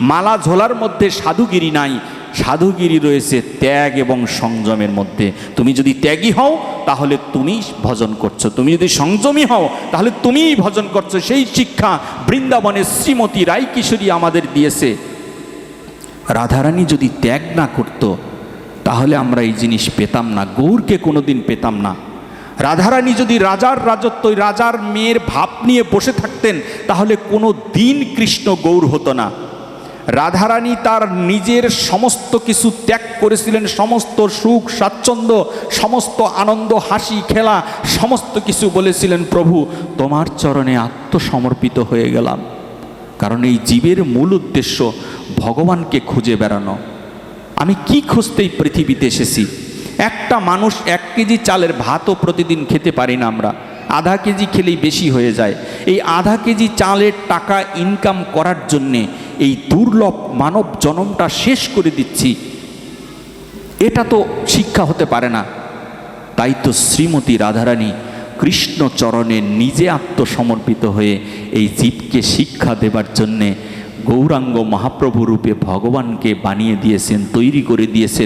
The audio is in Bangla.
মালা ঝোলার মধ্যে সাধুগিরি নাই। সাধুগিরি রয়েছে ত্যাগ এবং সংযমের মধ্যে। তুমি যদি ত্যাগী হও, তাহলে তুমি ভজন করছ। তুমি যদি সংযমী হও, তাহলে তুমিই ভজন করছ। সেই শিক্ষা বৃন্দাবনের শ্রীমতী রায় কিশোরী আমাদের দিয়েছে। রাধারানী যদি ত্যাগ না করত, তাহলে আমরা এই জিনিস পেতাম না। গৌরকে কোনোদিন পেতাম না। রাধারানী যদি রাজার রাজত্ব রাজার মেয়ের ভাব নিয়ে বসে থাকতেন, তাহলে কোনো দিন কৃষ্ণ গৌর হতো না। রাধারানী তার নিজের সমস্ত কিছু ত্যাগ করেছিলেন, সমস্ত সুখ, স্বাচ্ছন্দ্য, সমস্ত আনন্দ, হাসি, খেলা, সমস্ত কিছু বলেছিলেন, প্রভু, তোমার চরণে আত্মসমর্পিত হয়ে গেলাম। কারণ এই জীবের মূল উদ্দেশ্য ভগবানকে খুঁজে বেড়ানো। আমি কি খুঁজতে এই পৃথিবীতে এসেছি? একটা মানুষ এক কেজি চালের ভাতও প্রতিদিন খেতে পারি না আমরা। আধা কেজি খেলেই বেশি হয়ে যায়। এই আধা কেজি চালের টাকা ইনকাম করার জন্যে এই দুর্লভ মানব জনমটা শেষ করে দিচ্ছি। এটা তো শিক্ষা হতে পারে না। তাই তো শ্রীমতী রাধারানী কৃষ্ণ চরণে নিজে আত্মসমর্পিত হয়ে এই জীবকে শিক্ষা দেবার জন্যে গৌরাঙ্গ মহাপ্রভু রূপে ভগবানকে বানিয়ে দিয়েছেন, তৈরি করে দিয়েছেন।